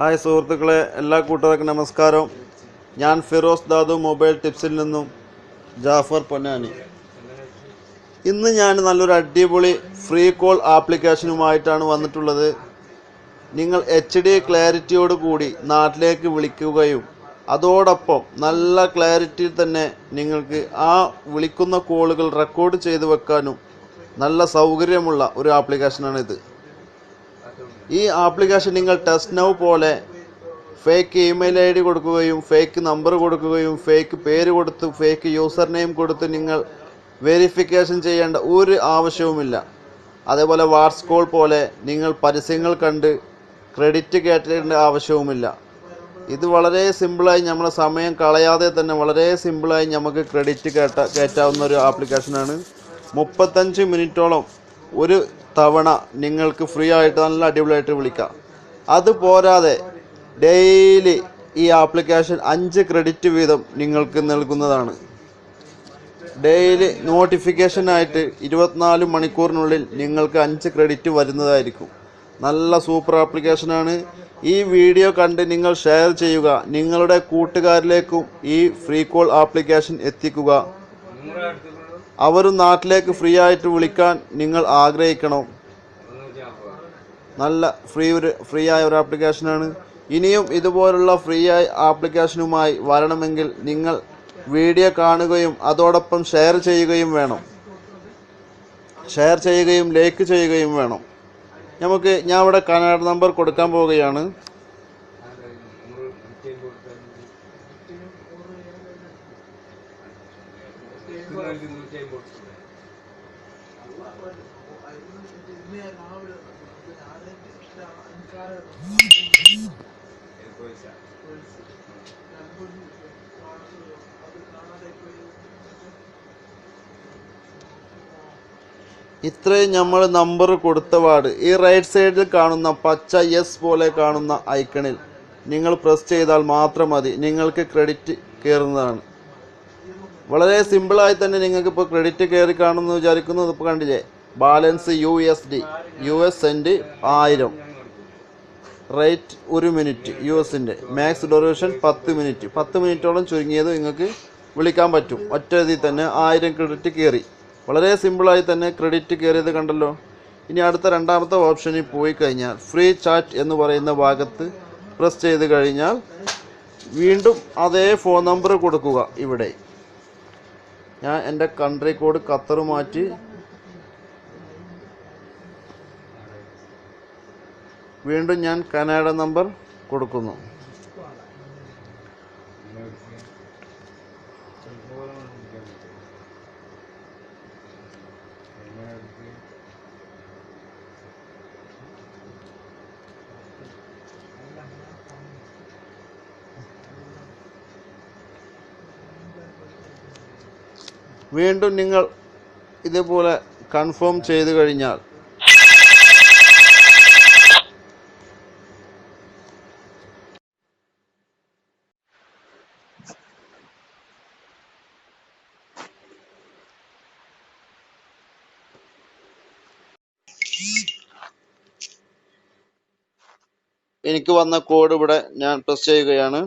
Hi സുഹൃത്തുക്കളെ എല്ലാ കൂട്ടുകാർക്കും നമസ്കാരം. ഞാൻ ഫിറോസ് ദാദു മൊബൈൽ ടിപ്സിൽ നിന്നും ജാഫർ പൊന്നാനി. ഇന്ന് ഞാൻ നല്ലൊരു അടിപൊളി ഫ്രീ കോൾ ആപ്ലിക്കേഷനുമായിട്ടാണ് വന്നിട്ടുള്ളത്. നിങ്ങൾ എച്ച് ഡി ക്ലാരിറ്റിയോട് കൂടി നാട്ടിലേക്ക് വിളിക്കുകയും അതോടൊപ്പം നല്ല ക്ലാരിറ്റി തന്നെ നിങ്ങൾക്ക് ആ വിളിക്കുന്ന കോളുകൾ റെക്കോർഡ് ചെയ്തു വെക്കാനും നല്ല സൗകര്യമുള്ള ഒരു ആപ്ലിക്കേഷനാണിത്. ഈ ആപ്ലിക്കേഷൻ നിങ്ങൾ ടെസ്റ്റ് നൗ പോലെ ഫേക്ക് ഇമെയിൽ ഐ ഡി കൊടുക്കുകയും ഫേക്ക് നമ്പർ കൊടുക്കുകയും ഫേക്ക് പേര് കൊടുത്ത് ഫേക്ക് യൂസർ നെയിം കൊടുത്ത് നിങ്ങൾ വെരിഫിക്കേഷൻ ചെയ്യേണ്ട ഒരു ആവശ്യവുമില്ല. അതേപോലെ വാട്സ് കോൾ പോലെ നിങ്ങൾ പരസ്യങ്ങൾ കണ്ട് ക്രെഡിറ്റ് കയറ്റേണ്ട ആവശ്യവുമില്ല. ഇത് വളരെ സിമ്പിളായി നമ്മളെ സമയം കളയാതെ തന്നെ വളരെ സിമ്പിളായി നമുക്ക് ക്രെഡിറ്റ് കയറ്റ കയറ്റാവുന്ന ഒരു ആപ്ലിക്കേഷനാണ്. മുപ്പത്തഞ്ച് മിനിറ്റോളം ഒരു തവണ നിങ്ങൾക്ക് ഫ്രീ ആയിട്ട് നല്ല അടിപൊളിയായിട്ട് വിളിക്കാം. അത് പോരാതെ ഡെയിലി ഈ ആപ്ലിക്കേഷൻ അഞ്ച് ക്രെഡിറ്റ് വീതം നിങ്ങൾക്ക് നൽകുന്നതാണ്. ഡെയിലി നോട്ടിഫിക്കേഷനായിട്ട് ഇരുപത്തിനാല് മണിക്കൂറിനുള്ളിൽ നിങ്ങൾക്ക് അഞ്ച് ക്രെഡിറ്റ് വരുന്നതായിരിക്കും. നല്ല സൂപ്പർ ആപ്ലിക്കേഷനാണ്. ഈ വീഡിയോ കണ്ട് നിങ്ങൾ ഷെയർ ചെയ്യുക. നിങ്ങളുടെ കൂട്ടുകാരിലേക്കും ഈ ഫ്രീ കോൾ ആപ്ലിക്കേഷൻ എത്തിക്കുക. അവരും നാട്ടിലേക്ക് ഫ്രീ ആയിട്ട് വിളിക്കാൻ നിങ്ങൾ ആഗ്രഹിക്കണം. നല്ല ഫ്രീ ഒരു ഫ്രീ ആയ ഒരു ആപ്ലിക്കേഷനാണ് ഇനിയും ഇതുപോലുള്ള ഫ്രീ ആയ ആപ്ലിക്കേഷനുമായി വരണമെങ്കിൽ നിങ്ങൾ വീഡിയോ കാണുകയും അതോടൊപ്പം ഷെയർ ചെയ്യുകയും വേണം. ഷെയർ ചെയ്യുകയും ലൈക്ക് ചെയ്യുകയും വേണം. നമുക്ക് ഞാൻ ഇവിടെ കനഡ നമ്പർ കൊടുക്കാൻ പോവുകയാണ്. ഇത്രയും നമ്മൾ നമ്പർ കൊടുത്ത വാർഡ്. ഈ റൈറ്റ് സൈഡിൽ കാണുന്ന പച്ച എസ് പോലെ കാണുന്ന ഐക്കണിൽ നിങ്ങൾ പ്രസ് ചെയ്താൽ മാത്രം മതി. നിങ്ങൾക്ക് ക്രെഡിറ്റ് കയറുന്നതാണ് വളരെ സിമ്പിളായി തന്നെ നിങ്ങൾക്ക് ഇപ്പോൾ ക്രെഡിറ്റ് കയറി കാണുമെന്ന് വിചാരിക്കുന്നു ഇപ്പോൾ കണ്ടില്ലേ? Balance U S D U S cent ആയിരം. റേറ്റ് ഒരു മിനിറ്റ് യു എസിന്റെ മാക്സ് ഡൊറേഷൻ പത്ത് മിനിറ്റ് പത്ത് മിനിറ്റോളം ചുരുങ്ങിയത് നിങ്ങൾക്ക് വിളിക്കാൻ പറ്റും. ഒറ്റ തന്നെ ആയിരം ക്രെഡിറ്റ് കയറി. വളരെ സിമ്പിളായി തന്നെ ക്രെഡിറ്റ് കയറിയത് കണ്ടല്ലോ? ഇനി അടുത്ത രണ്ടാമത്തെ ഓപ്ഷനിൽ പോയി കഴിഞ്ഞാൽ ഫ്രീ ചാറ്റ് എന്ന് പറയുന്ന ഭാഗത്ത് പ്രസ് ചെയ്ത് കഴിഞ്ഞാൽ വീണ്ടും അതേ ഫോൺ നമ്പർ കൊടുക്കുക ഇവിടെ. ഞാൻ എന്റെ കൺട്രി കോഡ് ഖത്തർ മാറ്റി. വീണ്ടും ഞാൻ കനഡ നമ്പർ കൊടുക്കുന്നു. വീണ്ടും നിങ്ങൾ ഇതുപോലെ കൺഫേം ചെയ്ത് കഴിഞ്ഞാൽ എനിക്ക് വന്ന കോഡ് ഇവിടെ ഞാൻ പ്രസ് ചെയ്യുകയാണ്.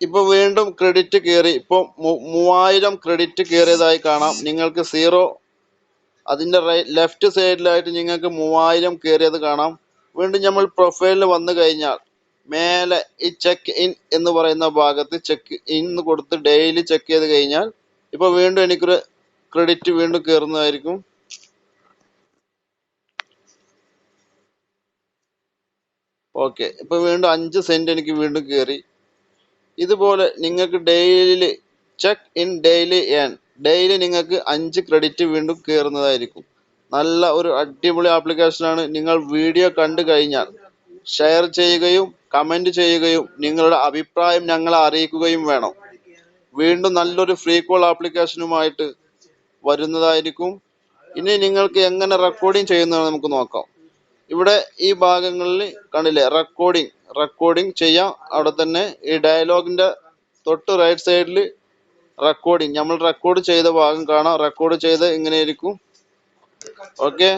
ഇപ്പൊ വീണ്ടും ക്രെഡിറ്റ് കയറി ഇപ്പൊ മൂവായിരം ക്രെഡിറ്റ് കയറിയതായി കാണാം. നിങ്ങൾക്ക് സീറോ അതിന്റെ ലെഫ്റ്റ് സൈഡിലായിട്ട് നിങ്ങൾക്ക് മൂവായിരം കയറിയത് കാണാം. വീണ്ടും നമ്മൾ പ്രൊഫൈലിൽ വന്നു കഴിഞ്ഞാൽ മേലെ ഈ ചെക്ക് ഇൻ എന്ന് പറയുന്ന ഭാഗത്ത് ചെക്ക് ഇൻ കൊടുത്ത് ഡെയിലി ചെക്ക് ചെയ്ത് കഴിഞ്ഞാൽ ഇപ്പൊ വീണ്ടും എനിക്കൊരു ക്രെഡിറ്റ് വീണ്ടും കയറുന്നതായിരിക്കും ഓക്കെ ഇപ്പൊ വീണ്ടും അഞ്ച് സെന്റ് എനിക്ക് വീണ്ടും കയറി ഇതുപോലെ നിങ്ങൾക്ക് daily check in daily earn daily നിങ്ങൾക്ക് അഞ്ച് ക്രെഡിറ്റ് വീണ്ടും കയറുന്നതായിരിക്കും നല്ല ഒരു അടിപൊളി ആപ്ലിക്കേഷനാണ് നിങ്ങൾ വീഡിയോ കണ്ടു കഴിഞ്ഞാൽ ഷെയർ ചെയ്യുകയും കമന്റ് ചെയ്യുകയും നിങ്ങളുടെ അഭിപ്രായം ഞങ്ങളെ അറിയിക്കുകയും വേണം. വീണ്ടും നല്ലൊരു ഫ്രീ കോൾ ആപ്ലിക്കേഷനുമായിട്ട് വരുന്നതായിരിക്കും. ഇനി നിങ്ങൾക്ക് എങ്ങനെ റെക്കോർഡിംഗ് ചെയ്യുന്നത് നമുക്ക് നോക്കാം. ഇവിടെ ഈ ഭാഗങ്ങളിൽ കണ്ടില്ലേ? റെക്കോർഡിങ് റെക്കോർഡിങ് ചെയ്യാം. അവിടെ തന്നെ ഈ ഡയലോഗിന്റെ തൊട്ട് റൈറ്റ് സൈഡിൽ റെക്കോർഡിങ് നമ്മൾ റെക്കോർഡ് ചെയ്ത ഭാഗം കാണാം. റെക്കോർഡ് ചെയ്ത് ഇങ്ങനെ ഇരിക്കും. ഓക്കെ